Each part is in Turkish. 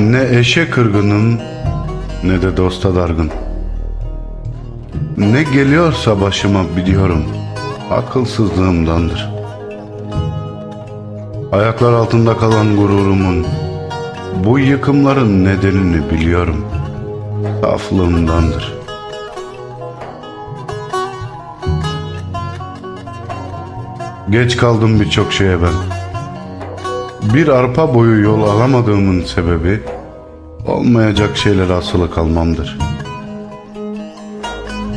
Ne eşe kırgınım ne de dosta dargın. Ne geliyorsa başıma biliyorum. Akılsızlığımdandır. Ayaklar altında kalan gururumun bu yıkımların nedenini biliyorum. Saflığımdandır. Geç kaldım birçok şeye ben. Bir arpa boyu yol alamadığımın sebebi olmayacak şeylere asılı kalmamdır.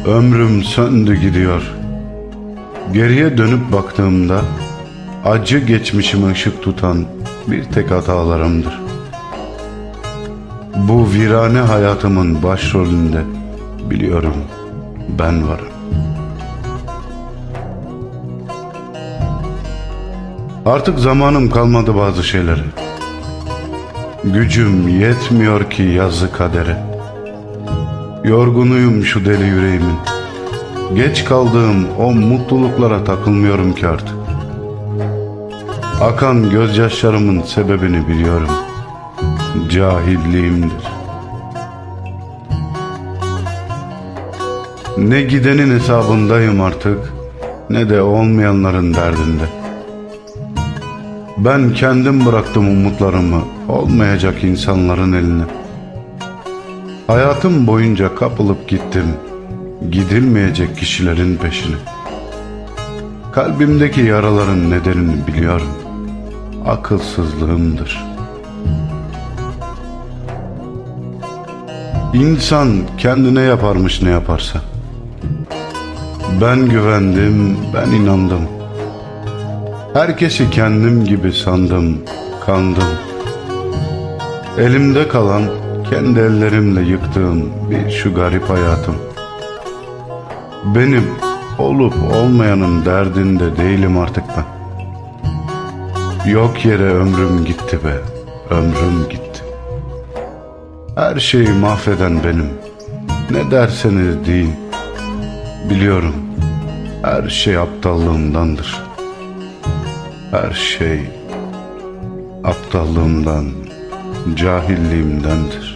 Ömrüm söndü gidiyor. Geriye dönüp baktığımda acı geçmişime ışık tutan bir tek hatalarımdır. Bu virane hayatımın başrolünde biliyorum ben varım. Artık zamanım kalmadı bazı şeylere. Gücüm yetmiyor ki yazı kadere. Yorgunuyum şu deli yüreğimin. Geç kaldığım o mutluluklara takılmıyorum ki artık. Akan gözyaşlarımın sebebini biliyorum. Cahilliğimdir. Ne gidenin hesabındayım artık ne de olmayanların derdinde. Ben kendim bıraktım umutlarımı olmayacak insanların eline. Hayatım boyunca kapılıp gittim gidilmeyecek kişilerin peşine. Kalbimdeki yaraların nedenini biliyorum. Akılsızlığımdır. İnsan kendine yaparmış ne yaparsa. Ben güvendim, ben inandım. Herkesi kendim gibi sandım, kandım. Elimde kalan kendi ellerimle yıktığım bir şu garip hayatım. Benim olup olmayanın derdinde değilim artık ben. Yok yere ömrüm gitti be, ömrüm gitti. Her şeyi mahveden benim. Ne derseniz deyin. Biliyorum her şey aptallığımdandır. Her şey aptallığımdan, cahilliğimdendir.